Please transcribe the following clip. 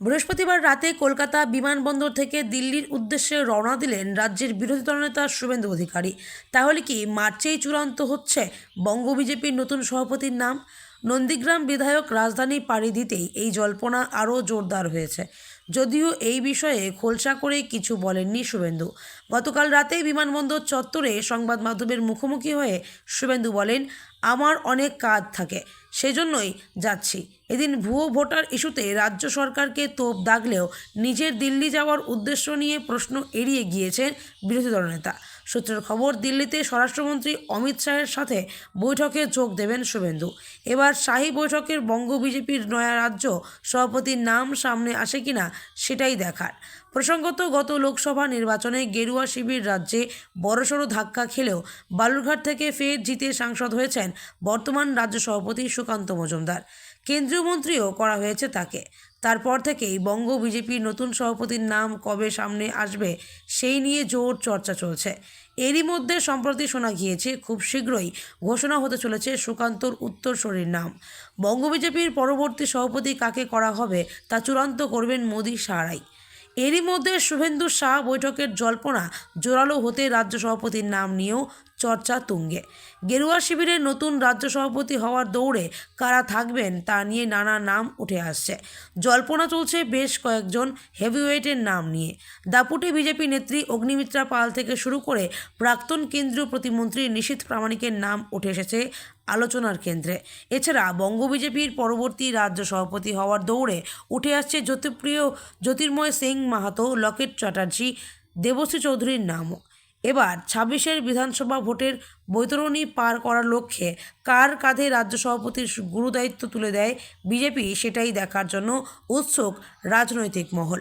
বৃহস্পতিবার রাতে কলকাতা বিমানবন্দর থেকে দিল্লির উদ্দেশ্যে রওনা দিলেন রাজ্যের বিরোধী দলনেতা শুভেন্দু অধিকারী। তাহলে কি মার্চেই চূড়ান্ত হচ্ছে বঙ্গ বিজেপির নতুন সভাপতির নাম? নন্দীগ্রাম বিধায়ক রাজধানী পাড়ি দিতেই এই জল্পনা আরও জোরদার হয়েছে। যদিও এই বিষয়ে খোলসা করে কিছু বলেননি শুভেন্দু। গতকাল রাতেই বিমানবন্দর চত্বরে সংবাদ মাধ্যমের মুখোমুখি হয়ে শুভেন্দু বলেন, আমার অনেক কাজ থাকে, সেজন্যই যাচ্ছি। এদিন ভুয়ো ভোটার ইস্যুতে রাজ্য সরকারকে তোপ দাগলেও নিজের দিল্লি যাওয়ার উদ্দেশ্য নিয়ে প্রশ্ন এড়িয়ে গিয়েছেন বিরোধী দলনেতা। সূত্রের খবর, দিল্লিতে স্বরাষ্ট্রমন্ত্রী অমিত শাহের সাথে বৈঠকে যোগ দেবেন শুভেন্দু। এবার শাহী বৈঠকের বঙ্গ বিজেপির নয়া রাজ্য সভাপতির নাম সামনে আসে কিনা সেটাই দেখার। প্রসঙ্গত, গত লোকসভা নির্বাচনে গেরুয়া শিবির রাজ্যে বড়সড় ধাক্কা খেলেও বালুরঘাট থেকে ফের জিতে সাংসদ হয়েছেন বর্তমান রাজ্য সভাপতি সুকান্ত মজুমদার। কেন্দ্রীয় মন্ত্রীও করা হয়েছে তাকে। তারপর থেকেই বঙ্গ বিজেপির নতুন সভাপতির নাম কবে সামনে আসবে সেই নিয়ে জোর চর্চা চলছে। এরই মধ্যে সম্প্রতি শোনা গিয়েছে, খুব শীঘ্রই ঘোষণা হতে চলেছে সুকান্তর উত্তরসূরির নাম। বঙ্গ বিজেপির পরবর্তী সভাপতি কাকে করা হবে তা চূড়ান্ত করবেন মোদী সাহারাই এরই মধ্যে শুভেন্দু শাহ বৈঠকের জল্পনা জোরালো হতে রাজ্য সভাপতির নাম নিয়েও চর্চা তুঙ্গে। গেরুয়া শিবিরের নতুন রাজ্য সভাপতি হওয়ার দৌড়ে কারা থাকবেন তা নিয়ে নানা নাম উঠে আসছে। জল্পনা চলছে বেশ কয়েকজন হেভিওয়েটের নাম নিয়ে। দাপুটে বিজেপি নেত্রী অগ্নিমিত্রা পাল থেকে শুরু করে প্রাক্তন কেন্দ্রীয় প্রতিমন্ত্রী নিশীথ প্রামাণিকের নাম উঠে এসেছে আলোচনার কেন্দ্রে। এছাড়া বঙ্গ বিজেপির পরবর্তী রাজ্য সভাপতি হওয়ার দৌড়ে উঠে আসছে জ্যোতিপ্রিয় জ্যোতির্ময় সিং মাহাতো, লকেট চ্যাটার্জি, দেবশ্রী চৌধুরীর নামও। এবার ছাব্বিশের বিধানসভা ভোটের বৈতরণী পার করার লক্ষ্যে কার কাঁধে রাজ্য সভাপতির গুরুদায়িত্ব তুলে দেয় বিজেপি সেটাই দেখার জন্য উৎসুক রাজনৈতিক মহল।